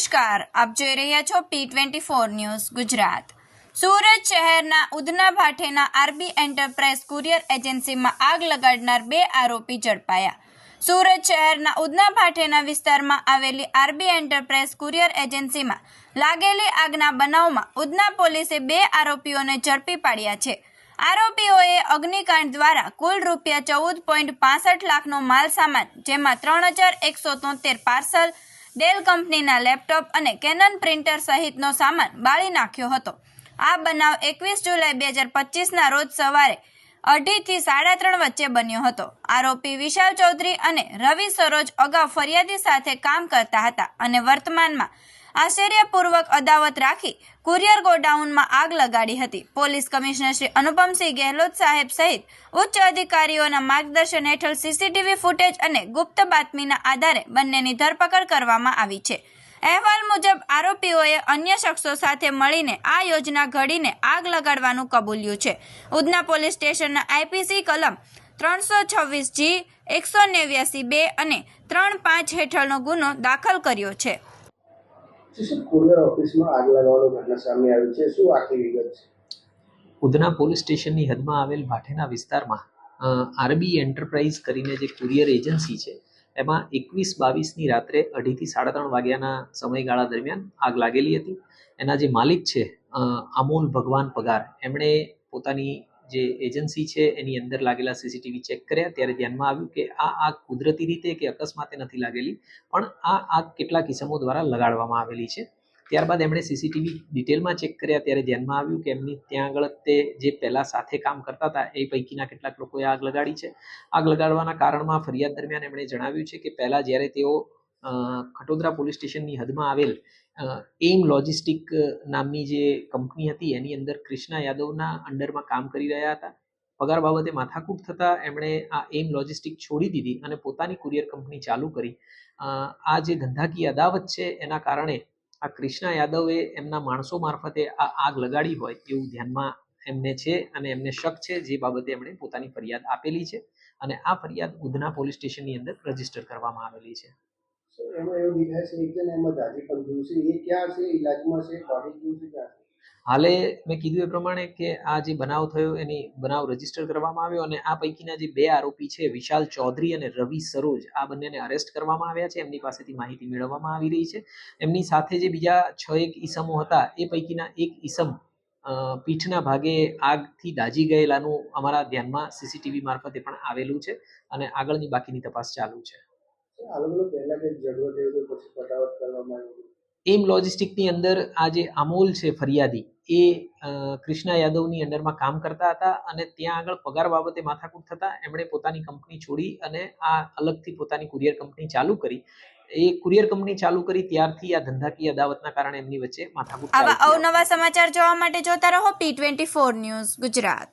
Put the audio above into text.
નમસ્કાર. આપ જોઈ રહ્યા છો P twenty four news Gujarat. Surat શહેરના Udhna Bhathena RB enterprise courier એજન્સીમાં આગ લગાડનાર બે આરોપી ઝડપાયા. સુરત શહેરના ઉધના ભાઠેના વિસ્તારમાં આવેલી આરબી એન્ટરપ્રાઇઝ કુરિયર એજન્સીમાં લાગેલી આગના બનાવમાં ઉધના પોલીસે બે આરોપીઓને ઝડપી પાડ્યા છે. આરોપીઓએ અગ્નિકાંડ દ્વારા કુલ રૂપિયા ચૌદ પોઈન્ટ પાસઠ લાખનો માલ સામાન જેમાં ત્રણ હજાર એકસો તોતેર પાર્સલ ડેલ કંપનીના લેપટોપ અને કેનન પ્રિન્ટર સહિતનો સામાન બાળી નાખ્યો હતો. આ બનાવ એકવીસ જુલાઈ બે હજાર પચીસના રોજ સવારે અઢીથી સાડા ત્રણ વચ્ચે બન્યો હતો. આરોપી વિશાલ ચૌધરી અને રવિ સરોજ અગાઉ ફરિયાદી સાથે કામ કરતા હતા અને વર્તમાનમાં આશ્ચર્યપૂર્વક અદાવત રાખી કુરિયર ગોડાઉનમાં આગ લગાડી હતી. પોલીસ કમિશનર શ્રી અનુપમસિંહ ગેહલોત સાહેબ સહિત ઉચ્ચ અધિકારીઓના માર્ગદર્શન હેઠળ સીસીટીવી ફૂટેજ અને ગુપ્ત બાતમીના આધારે બંનેની ધરપકડ કરવામાં આવી છે. અહેવાલ મુજબ આરોપીઓએ અન્ય શખ્સો સાથે મળીને આ યોજના ઘડીને આગ લગાડવાનું કબૂલ્યું છે. ઉધના પોલીસ સ્ટેશનના આઈપીસી કલમ ત્રણસો છવ્વીસ જી, એકસો નેવ્યાસી બે અને ત્રણ પાંચ હેઠળનો ગુનો દાખલ કર્યો છે. શું ઉધના પોલીસ સ્ટેશનની હદમાં આવેલ ભાઠેના વિસ્તારમાં આરબી એન્ટરપ્રાઇઝ કરીને જે કુરિયર એજન્સી છે, એમાં એકવીસ બાવીસની રાત્રે અઢીથી સાડા ત્રણ વાગ્યાના સમયગાળા દરમિયાન આગ લાગેલી હતી. એના જે માલિક છે અમોલ ભગવાન પગાર, એમણે પોતાની જે એજન્સી છે, એની અંદર લાગેલા સીસીટીવી ચેક કર્યા. ત્યારે ધ્યાનમાં આવ્યું કે આ આગ કુદરતી રીતે કે અકસ્માતે નથી લાગેલી, પણ આ આગ કેટલાક કિસમો દ્વારા લગાડવામાં આવેલી છે. ત્યારબાદ એમણે સીસીટીવી ડિટેલમાં ચેક કર્યા. ત્યારે ધ્યાનમાં આવ્યું કે એમની ત્યાં આગળ તે જે પહેલાં સાથે કામ કરતા હતા, એ પૈકીના કેટલાક લોકોએ આગ લગાડી છે. આગ લગાડવાના કારણમાં ફરિયાદ દરમિયાન એમણે જણાવ્યું છે કે પહેલાં જ્યારે તેઓ ખટોદરા પોલીસ સ્ટેશનની હદમાં આવેલ એઇમ લોજિસ્ટિક નામની જે કંપની હતી, એની અંદર ક્રિષ્ના યાદવના અંડરમાં કામ કરી રહ્યા હતા. પગાર બાબતે માથાકૂટ થતાં એમણે આ એમ લોજિસ્ટિક છોડી દીધી અને પોતાની કુરિયર કંપની ચાલુ કરી. આ જે ધંધાકીય અદાવત છે, એના કારણે આ ક્રિષ્ના યાદવે એમના માણસો મારફતે આ આગ લગાડી હોય એવું ધ્યાનમાં એમને છે અને એમને શક છે જે બાબતે એમણે પોતાની ફરિયાદ આપેલી છે અને આ ફરિયાદ ઉધના પોલીસ સ્ટેશનની અંદર રજિસ્ટર કરવામાં આવેલી છે. હાલે મેં કીધું એ પ્રમાણે કે આ જે બનાવ થયો એની બનાવ રજિસ્ટર કરવામાં આવ્યો અને આ પૈકીના જે બે આરોપી છે, વિશાલ ચૌધરી અને રવિ સરોજ, આ બંનેને અરેસ્ટ કરવામાં આવ્યા છે. એમની પાસેથી માહિતી મેળવવામાં આવી રહી છે. એમની સાથે જે બીજા છ એક ઈસમો હતા, એ પૈકીના એક ઈસમ પીઠના ભાગે આગથી દાઝી ગયેલાનું અમારા ધ્યાનમાં સીસીટીવી મારફતે પણ આવેલું છે અને આગળની બાકીની તપાસ ચાલુ છે. એમ લોજિસ્ટિકની અંદર આ જે અમોલ છે ફરિયાદી એ કૃષ્ણા યાદવની અંડરમાં કામ કરતા હતા અને ત્યાં આગળ પગાર બાબતે માથાકૂટ થતા એમણે પોતાની કંપની છોડી અને આ અલગથી પોતાની કુરિયર કંપની ચાલુ કરી. એ કુરિયર કંપની ચાલુ કરી ત્યારથી આ ધંધાકીય અદાવતના કારણે એમની વચ્ચે માથાકૂટ આવા અવનવા સમાચાર જોવા માટે જોતા રહો P twenty four news Gujarat.